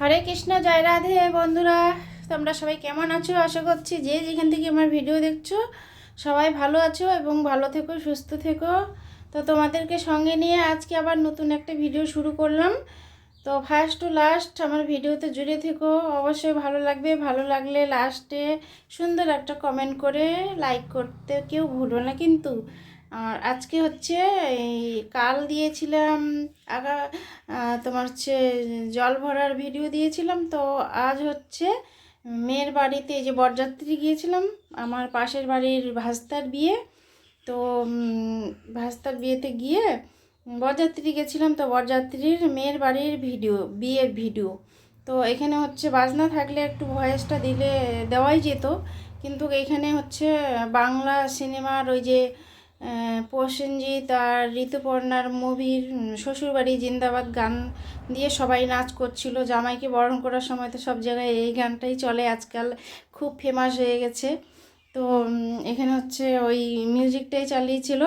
হরে কৃষ্ণ, জয় রাধে বন্ধুরা। তোমরা সবাই কেমন আছো? আশা করছি যে যেখান থেকে আমার ভিডিও দেখছ, সবাই ভালো আছো এবং ভালো থেকো, সুস্থ থেকো। তো তোমাদেরকে সঙ্গে নিয়ে আজকে আবার নতুন একটা ভিডিও শুরু করলাম। তো ফার্স্ট টু লাস্ট আমার ভিডিওতে জুড়ে থেকো। অবশ্যই ভালো লাগবে। ভালো লাগলে লাস্টে সুন্দর একটা কমেন্ট করে লাইক করতে কেউ ভুলো না কিন্তু। আর আজকে হচ্ছে এই কাল দিয়েছিলাম, আগা তোমার হচ্ছে জল ভরার ভিডিও দিয়েছিলাম, তো আজ হচ্ছে মেয়ের বাড়িতে যে বরযাত্রী গিয়েছিলাম, আমার পাশের বাড়ির ভাস্তার বিয়ে, তো ভাস্তার বিয়েতে গিয়ে বরযাত্রী গেছিলাম, তো বরযাত্রীর মেয়ের বাড়ির ভিডিও বিয়ের ভিডিও তো এখানে হচ্ছে বাজনা থাকলে একটু ভয়েসটা দিলে দেওয়াই যেত, কিন্তু এখানে হচ্ছে বাংলা সিনেমার ওই যে প্রসেনজিৎ আর ঋতুপর্ণার মুভির শ্বশুরবাড়ি জিন্দাবাদ গান দিয়ে সবাই নাচ করছিল। জামাইকে বরণ করার সময় তো সব জায়গায় এই গানটাই চলে। আজকাল খুব ফেমাস হয়ে গেছে। তো এখানে হচ্ছে ওই মিউজিকটাই চালিয়েছিল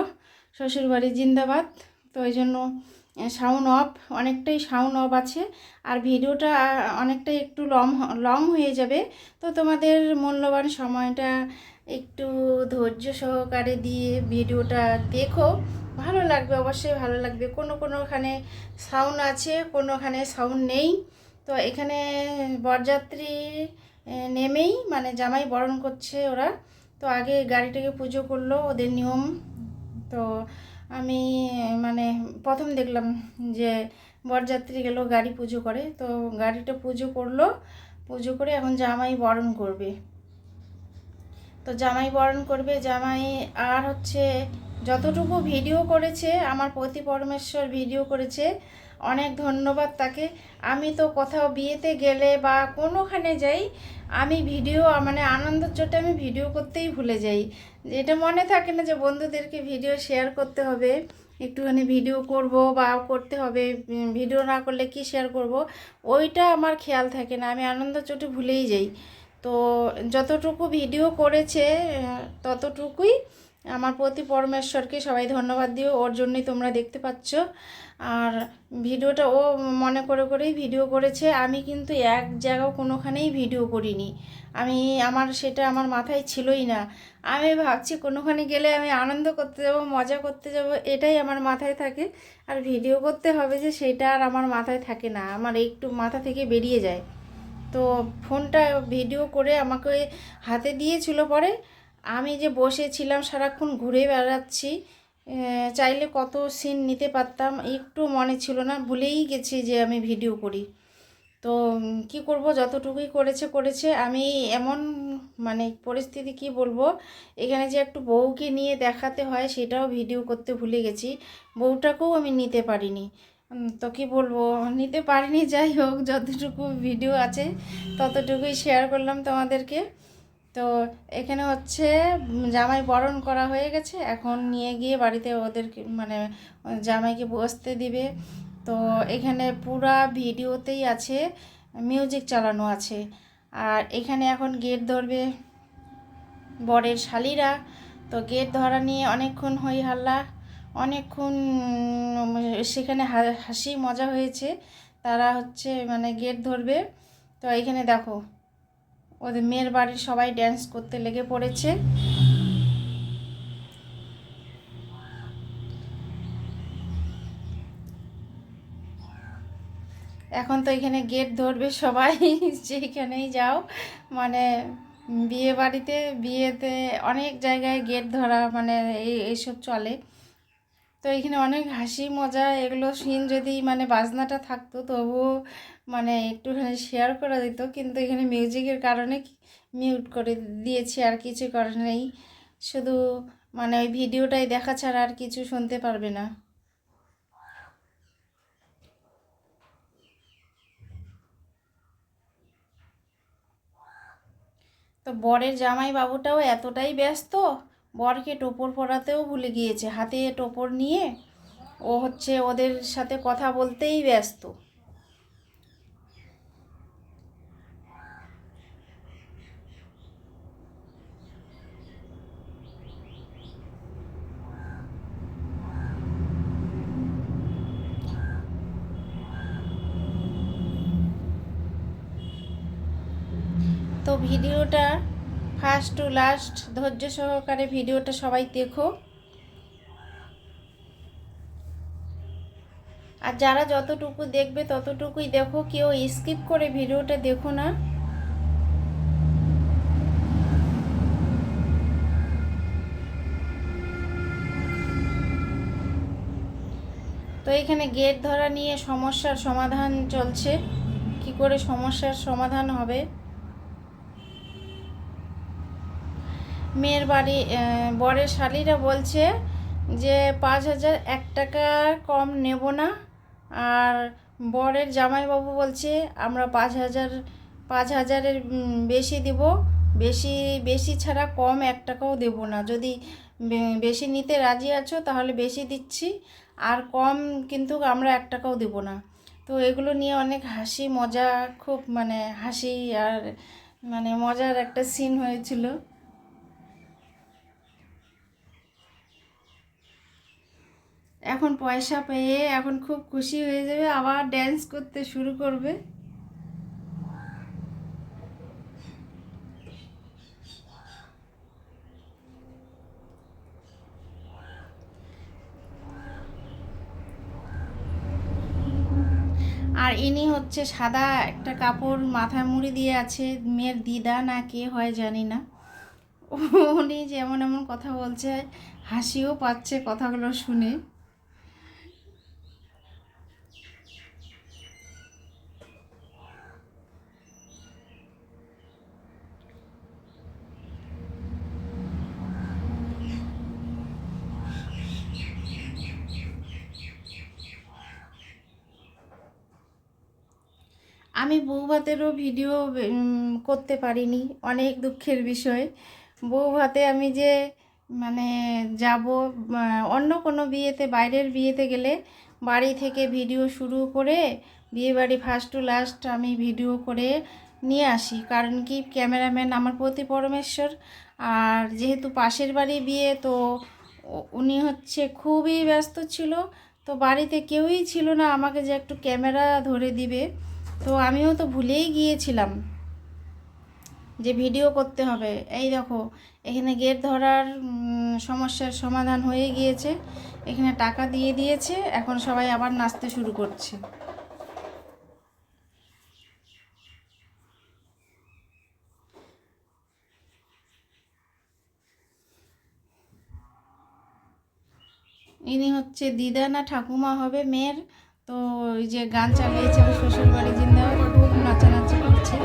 শ্বশুরবাড়ি জিন্দাবাদ। তো ওই জন্য সাউন্ড অফ অনেকটাই সাউন্ড অফ আছে। আর ভিডিওটা অনেকটাই একটু লং লং হয়ে যাবে। তো তোমাদের মূল্যবান সময়টা একটু ধৈর্য সহকারে দিয়ে ভিডিওটা দেখো। ভালো লাগবে, অবশ্যই ভালো লাগবে। কোনো কোনোখানে সাউন্ড আছে, কোনোখানে সাউন্ড নেই। তো এখানে বরযাত্রী নেমেই মানে জামাই বরণ করছে ওরা। তো আগে গাড়িটাকে পুজো করল ওদের নিয়ম। তো আমি মানে প্রথম দেখলাম যে বরযাত্রী গেল গাড়ি পুজো করে। তো গাড়িটা পুজো করল। পুজো করে এখন জামাই বরণ করবে। তো জামাই বরণ করবে। জামাই আর হচ্ছে যতটুকু ভিডিও করেছে, আমার প্রতি পরমেশ্বর ভিডিও করেছে, অনেক ধন্যবাদ তাকে। আমি তো কোথাও বিয়েতে গেলে বা কোনোখানে যাই, আমি ভিডিও মানে আনন্দের চোটে আমি ভিডিও করতেই ভুলে যাই। এটা মনে থাকে না যে বন্ধুদেরকে ভিডিও শেয়ার করতে হবে, একটুখানি ভিডিও করব বা করতে হবে ভিডিও না করলে কি শেয়ার করব? ওইটা আমার খেয়াল থাকে না, আমি আনন্দ চোটে ভুলেই যাই। তো যতটুকু ভিডিও করেছে ততটুকুই আমার প্রতি পরমেশ্বরকে সবাই ধন্যবাদ দিও, ওর জন্যই তোমরা দেখতে পাচ্ছ। আর ভিডিওটা ও মনে করে করেই ভিডিও করেছে, আমি কিন্তু এক জায়গাও কোনোখানেই ভিডিও করিনি। আমি আমার সেটা আমার মাথায় ছিলই না। আমি ভাবছি কোনোখানে গেলে আমি আনন্দ করতে যাব, মজা করতে যাব, এটাই আমার মাথায় থাকে। আর ভিডিও করতে হবে যে সেটা আর আমার মাথায় থাকে না, আমার একটু মাথা থেকে বেরিয়ে যায়। তো ফোনটা ভিডিও করে আমাকে হাতে দিয়েছিল পরে। আমি যে বসেছিলাম সারাক্ষণ ঘুরে বেড়াচ্ছি চাইলে কত সিন নিতে পারতাম, একটু মনে ছিল না, ভুলেই গেছি যে আমি ভিডিও করি। তো কি করব, যতটুকুই করেছে করেছে। আমি এমন মানে পরিস্থিতি কি বলব, এখানে যে একটু বউকে নিয়ে দেখাতে হয়, সেটাও ভিডিও করতে ভুলে গেছি। বউটাকেও আমি নিতে পারিনি। তো কি বলব, নিতে পারিনি, যাই হোক, যতটুকু ভিডিও আছে, ততটুকুই শেয়ার করলাম তোমাদেরকে। তো এখানে হচ্ছে, জামাই বরণ করা হয়ে গেছে, এখন নিয়ে গিয়ে বাড়িতে ওদেরকে মানে জামাইকে বসতে দিবে। তো এখানে পুরা ভিডিওতেই আছে মিউজিক চালানো আছে। আর এখানে এখন গেট ধরবে বরের শালিরা। তো গেট ধরা নিয়ে অনেকক্ষণ হই হাল্লা। অনেকক্ষণ সেখানে হাসি, মজা হয়েছে। তারা হচ্ছে মানে গেট ধরবে। তো এখানে দেখো, ওদের মেয়ের বাড়ির সবাই ড্যান্স করতে লেগে পড়েছে। এখন তো এখানে গেট ধরবে সবাই, যেখানেই যাও। মানে বিয়ে বাড়িতে, বিয়েতে অনেক জায়গায় গেট ধরা মানে এই এইসব চলে। তো এখানে অনেক হাসি মজা, এগুলো সিন যদি মানে বাজনাটা থাকতো তবুও মানে একটুখানি শেয়ার করা দিত। কিন্তু এখানে মিউজিকের কারণে মিউট করে দিয়েছি, আর কিছু করার নেই। শুধু মানে ওই ভিডিওটাই দেখা ছাড়া আর কিছু শুনতে পারবে না। তো বরের জামাই বাবুটাও এতটাই ব্যস্ত বরকে টোপর পরাতেও ভুলে গিয়েছে। হাতে টোপর নিয়ে ও হচ্ছে ওদের সাথে কথা বলতেই ব্যস্ত। তো ভিডিওটা ফার্স্ট টু লাস্ট ধৈর্য সহকারে ভিডিওটা সবাই দেখো। আর যারা যতটুকু দেখবে ততটুকুই দেখো, কেউ স্কিপ করে ভিডিওটা দেখো না। তো এখানে গেট ধরা নিয়ে সমস্যার সমাধান চলছে। কি করে সমস্যার সমাধান হবে? মেয়ের বাড়ি বরের শালিরা বলছে যে পাঁচ হাজার এক টাকা কম নেব না। আর বরের জামাইবাবু বলছে আমরা পাঁচ হাজার, পাঁচ হাজারের বেশি দিব। বেশি বেশি ছাড়া কম এক টাকাও দেব না। যদি বেশি নিতে রাজি আছো তাহলে বেশি দিচ্ছি। আর কম কিন্তু আমরা এক টাকাও দেব না। তো এগুলো নিয়ে অনেক হাসি, মজা, খুব মানে হাসি আর মানে মজার একটা সিন হয়েছিল। এখন পয়সা পেয়ে এখন খুব খুশি হয়ে যাবে, আবার ড্যান্স করতে শুরু করবে। আর ইনি হচ্ছে সাদা একটা কাপড় মাথায় মুড়ি দিয়ে আছে, মেয়ের দিদা না কে হয় জানি না। উনি যেমন এমন কথা বলছে, হাসিও পাচ্ছে কথাগুলো শুনে। আমি বউ ভাতেরও ভিডিও করতে পারিনি, অনেক দুঃখের বিষয়। বউ ভাতে আমি যে মানে যাব অন্য কোনো বিয়েতে, বাইরের বিয়েতে গেলে বাড়ি থেকে ভিডিও শুরু করে বিয়ে বাড়ি ফার্স্ট টু লাস্ট আমি ভিডিও করে নিয়ে আসি। কারণ কি, ক্যামেরাম্যান আমার প্রতি পরমেশ্বর, আর যেহেতু পাশের বাড়ি বিয়ে, তো উনি হচ্ছে খুবই ব্যস্ত ছিল, তো বাড়িতে কেউই ছিল না, আমাকে যে একটু ক্যামেরা ধরে দিবে। তো আমিও তো ভুলেই গিয়েছিলাম যে ভিডিও করতে হবে। এই দেখো, এখানে গেট ধরার সমস্যার সমাধান হয়ে গিয়েছে। এখানে টাকা দিয়ে দিয়েছে, এখন সবাই আবার নাচতে শুরু করছে। ইনি হচ্ছে দিদা না ঠাকুমা হবে মেয়ের? তো ওই যে গান চালিয়েছে আমার শ্বশুর বাড়ি জিন্দা খুব নাচানাচি করছে।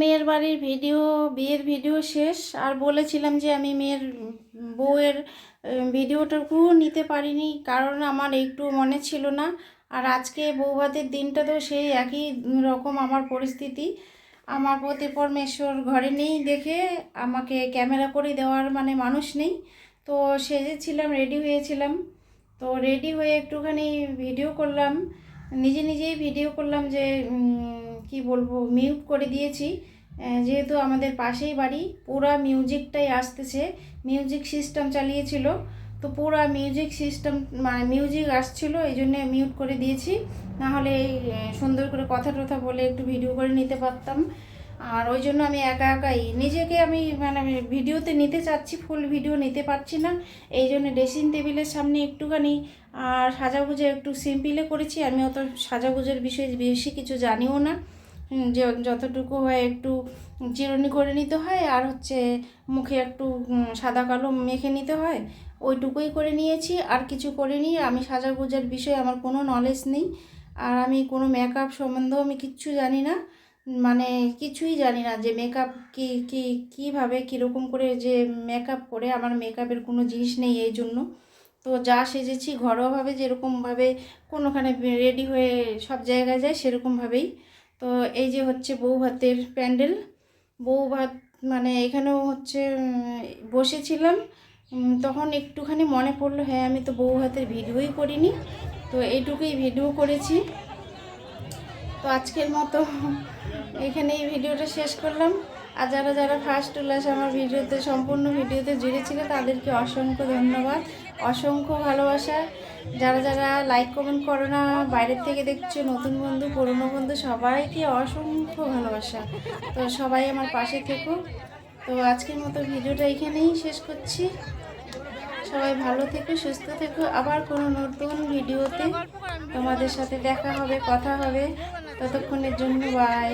মেয়ের বাড়ির ভিডিও বিয়ের ভিডিও শেষ। আর বলেছিলাম যে আমি মেয়ের বউয়ের আহ, ভিডিওটুকু নিতে পারিনি কারণ আমার একটু মনে ছিল না। আর আজকে বউ ভাতের দিনটা তো সেই একই রকম আমার পরিস্থিতি। আমার প্রতি পরমেশ্বর ঘরে নেই দেখে আমাকে ক্যামেরা করে দেওয়ার মানে মানুষ নেই। তো সেজেছিলাম রেডি হয়েছিলাম। তো রেডি হয়ে একটুখানি ভিডিও করলাম। নিজে নিজেই ভিডিও করলাম যে কি বলব মিউট করে দিয়েছি। যেহেতু আমাদের পাশেই বাড়ি, পুরা মিউজিকটাই আসতেছে। মিউজিক সিস্টেম চালিয়েছিল। তো পুরা মিউজিক সিস্টেম মানে মিউজিক আসছিল, এই জন্যে মিউট করে দিয়েছি। নাহলে সুন্দর করে কথা টথা বলে একটু ভিডিও করে নিতে পারতাম। আর ওই জন্য আমি একা একাই, নিজেকে আমি মানে ভিডিওতে নিতে চাচ্ছি ফুল ভিডিও নিতে পারছি না। এই জন্য ড্রেসিং টেবিলের সামনে একটুখানি, আর সাজাগুজা একটু সিম্পলে করেছি। আমি অত সাজাগুজের বিষয়ে বেশি কিছু জানিও না। যে যতটুকু হয় একটু চিরুনি করে নিতে হয়, আর হচ্ছে মুখে একটু সাদা কালো মেখে নিতে হয়, ওইটুকুই করে নিয়েছি, আর কিছু করিনি। আমি সাজাগুজার বিষয়ে আমার কোনো নলেজ নেই, আর আমি কোনো মেকআপ সম্বন্ধেও আমি কিচ্ছু জানি না। মানে কিছুই জানি না যে মেকআপ কি কি, কীভাবে, কীরকম করে যে মেকআপ করে আমার মেকআপের কোনো জিনিস নেই এই জন্য। তো যা সেজেছি ঘরোয়াভাবে যেরকমভাবে কোনোখানে রেডি হয়ে সব জায়গায় যায় সেরকমভাবেই। তো এই যে হচ্ছে বউ ভাতের প্যান্ডেল বউ ভাত মানে এখানেও হচ্ছে বসেছিলাম তখন একটুখানি মনে পড়ল হ্যাঁ আমি তো বউ ভাতের ভিডিওই করিনি, তো এইটুকুই ভিডিও করেছি। তো আজকের মতো এখানে এই ভিডিওটা শেষ করলাম। আর যারা যারা ফার্স্ট উল্লাস আমার ভিডিওতে, সম্পূর্ণ ভিডিওতে জুড়ে ছিল তাদেরকে অসংখ্য ধন্যবাদ। অসংখ্য ভালোবাসা। যারা যারা লাইক কমেন্ট করো না, বাইরের থেকে দেখছ নতুন বন্ধু, পুরনো বন্ধু, সবাইকে অসংখ্য ভালোবাসা। তো সবাই আমার পাশে থেকো। তো আজকের মতো ভিডিওটা এখানেই শেষ করছি। সবাই ভালো থেকো, সুস্থ থেকো। আবার কোনো নতুন ভিডিওতে তোমাদের সাথে দেখা হবে, কথা হবে। ততক্ষণের জন্য বাই